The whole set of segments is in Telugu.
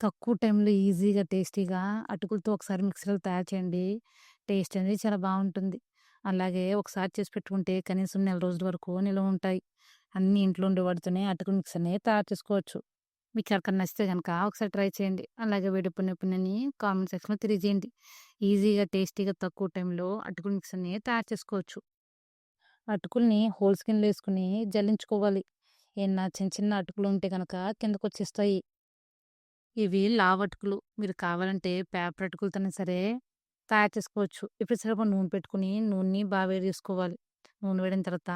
తక్కువ టైంలో ఈజీగా, టేస్టీగా అటుకులతో ఒకసారి మిక్సర్‌లు తయారు చేయండి. టేస్ట్ అనేది చాలా బాగుంటుంది అలాగే ఒకసారి చేసి పెట్టుకుంటే కనీసం నెల రోజుల వరకు నిల్వ ఉంటాయి. అన్నీ ఇంట్లో ఉండే వాటితోనే అటుకుల మిక్సర్‌ని తయారు చేసుకోవచ్చు. మీకు ఎవరికన్నా నచ్చితే కనుక ఒకసారి ట్రై చేయండి. అలాగే వేడిపు నొప్పినని కామెంట్ సెక్షన్‌లో తెలియజేయండి. ఈజీగా, టేస్టీగా తక్కువ టైంలో అటుకుల మిక్సర్‌ని తయారు చేసుకోవచ్చు. అటుకుల్ని హోల్ స్కిన్లో వేసుకుని జల్లించుకోవాలి. ఏమన్నా చిన్న చిన్న అటుకులు ఉంటే కనుక కిందకు వచ్చేస్తాయి ఇవి లావు అటుకులు. మీరు కావాలంటే పేపర్ అటుకులతోనే సరే తయారు చేసుకోవచ్చు. ఇప్పుడు సరిపో నూనె పెట్టుకొని నూనె బాగా వేడి చేసుకోవాలి. నూనె వేడిన తర్వాత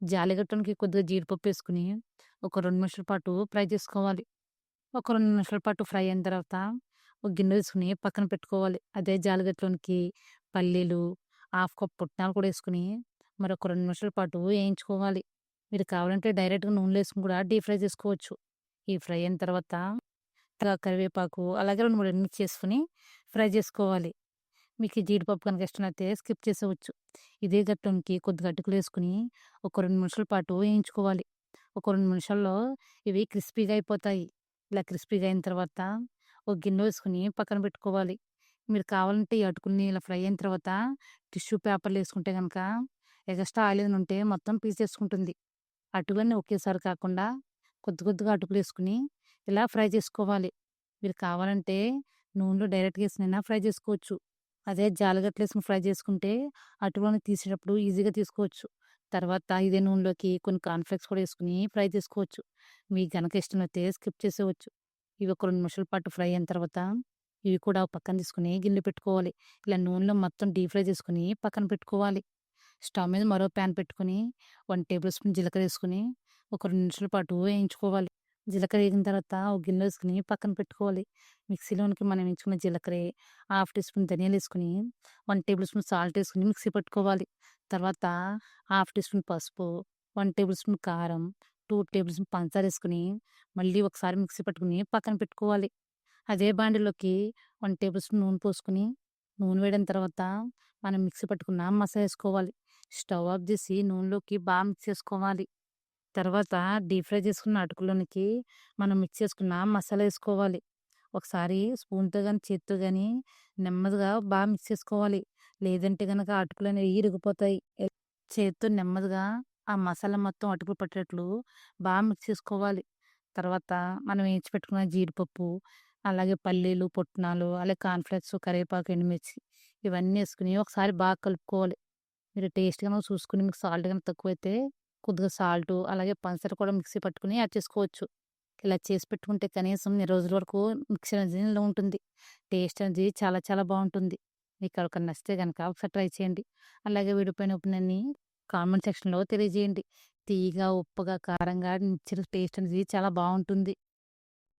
జాలిగట్టనికి కొద్దిగా జీడిపప్పు వేసుకుని ఒక రెండు నిమిషాల పాటు ఫ్రై చేసుకోవాలి. ఒక రెండు నిమిషాల పాటు ఫ్రై అయిన తర్వాత ఒక గిన్నె తీసుకుని పక్కన పెట్టుకోవాలి. అదే జాలిగట్టలోనికి పల్లీలు, హాఫ్ కప్ పుట్నాలు కూడా ఏసుకొని మరొక రెండు నిమిషాల పాటు వేయించుకోవాలి. మీరు కావాలంటే డైరెక్ట్‌గా నూనెలో వేసుకుని కూడా డీప్ ఫ్రై చేసుకోవచ్చు. ఈ ఫ్రై అయిన తర్వాత కరివేపాకు అలాగే 2, 3 ఎండుమిర్చి చేసుకొని ఫ్రై చేసుకోవాలి. మీకు జీడిపప్పు జీడిపప్పు ఇష్టం అయితే స్కిప్ చేసేవచ్చు ఇదే గట్టంకి కొద్దిగా అటుకులు వేసుకుని ఒక రెండు నిమిషాల పాటు వేయించుకోవాలి. ఒక రెండు నిమిషాల్లో ఇవి క్రిస్పీగా అయిపోతాయి. ఇలా క్రిస్పీగా అయిన తర్వాత ఒక గిన్నె వేసుకుని పక్కన పెట్టుకోవాలి. మీరు కావాలంటే ఈ అటుకుల్ని ఇలా ఫ్రై అయిన తర్వాత టిష్యూ పేపర్లు వేసుకుంటే కనుక ఎగస్ట్రా ఆయిల్ ఏదైనా ఉంటే మొత్తం పీసేసుకుంటుంది అటుకులన్నీ ఒకేసారి కాకుండా కొద్ది కొద్దిగా అటుకులు వేసుకుని ఇలా ఫ్రై చేసుకోవాలి. మీరు కావాలంటే నూనెలో డైరెక్ట్‌గా వేసినైనా ఫ్రై చేసుకోవచ్చు. అదే జాలిగట్టలో ఏసుకొని ఫ్రై చేసుకుంటే అటువంటి తీసేటప్పుడు ఈజీగా తీసుకోవచ్చు. తర్వాత ఇదే నూనెలోకి కొన్ని కాన్ఫ్లెక్స్ కూడా వేసుకుని ఫ్రై చేసుకోవచ్చు. మీకు గనక అయితే స్కిప్ చేసేవచ్చు ఇవి ఒక రెండు నిమిషాల పాటు ఫ్రై అయిన తర్వాత ఇవి కూడా పక్కన తీసుకొని గిన్నె పెట్టుకోవాలి. ఇలా నూనెలో మొత్తం డీప్ ఫ్రై చేసుకుని పక్కన పెట్టుకోవాలి. స్టవ్ మీద మరో పాన్ పెట్టుకొని 1 టేబుల్ స్పూన్ జీలకర్ర వేసుకుని ఒక రెండు నిమిషాల పాటు వేయించుకోవాలి. జీలకర్ర వేగిన తర్వాత ఒక గిన్నె వేసుకుని పక్కన పెట్టుకోవాలి. మిక్సీలోనికి మనం ఎంచుకున్న జీలకర్ర, హాఫ్ టీ స్పూన్ ధనియాలు వేసుకుని వన్ టేబుల్ స్పూన్ సాల్ట్ వేసుకుని మిక్సీ పట్టుకోవాలి. తర్వాత హాఫ్ టీ స్పూన్ పసుపు, వన్ టేబుల్ స్పూన్ కారం, టూ టేబుల్ స్పూన్ పంచదార వేసుకుని మళ్ళీ ఒకసారి మిక్సీ పట్టుకొని పక్కన పెట్టుకోవాలి. అదే బాండిలోకి వన్ టేబుల్ స్పూన్ నూనె పోసుకొని నూనె వేయడం తర్వాత మనం మిక్సీ పట్టుకున్న మసాలా వేసుకోవాలి స్టవ్ ఆఫ్ చేసి నూనెలోకి బాగా మిక్స్ చేసుకోవాలి. తర్వాత డీప్ ఫ్రై చేసుకున్న అటుకులోనికి మనం మిక్స్ చేసుకున్న మసాలా వేసుకోవాలి ఒకసారి స్పూన్‌తో కానీ చేత్తో కానీ నెమ్మదిగా బాగా మిక్స్ చేసుకోవాలి. లేదంటే కనుక అటుకులు అనేవి ఇరిగిపోతాయి. చేత్తో నెమ్మదిగా ఆ మసాలా మొత్తం అటుకులు పట్టేటట్లు బాగా మిక్స్ చేసుకోవాలి. తర్వాత మనం వేయించి పెట్టుకున్న జీడిపప్పు, అలాగే పల్లీలు, పుట్నాలు, అలాగే కార్న్ కరివేపాకు, ఎండుమిర్చి ఇవన్నీ వేసుకుని ఒకసారి బాగా కలుపుకోవాలి. మీరు టేస్ట్ చూసుకుని మీకు సాల్ట్ గనుక తక్కువైతే కొద్దిగా సాల్టు అలాగే పంచదార కూడా మిక్సీ పట్టుకొని యాడ్ చేసుకోవచ్చు. ఇలా చేసి పెట్టుకుంటే కనీసం నెల రోజుల వరకు మిక్సీ అనేది ఉంటుంది. టేస్ట్ అనేది చాలా చాలా బాగుంటుంది మీకు అక్కడ నచ్చితే కనుక ఒకసారి ట్రై చేయండి. అలాగే విడిపోయిన ఉప్పునని కామెంట్ సెక్షన్‌లో తెలియజేయండి. తీగా ఉప్పగా, కారంగా మిక్చర్ టేస్ట్ అనేది చాలా బాగుంటుంది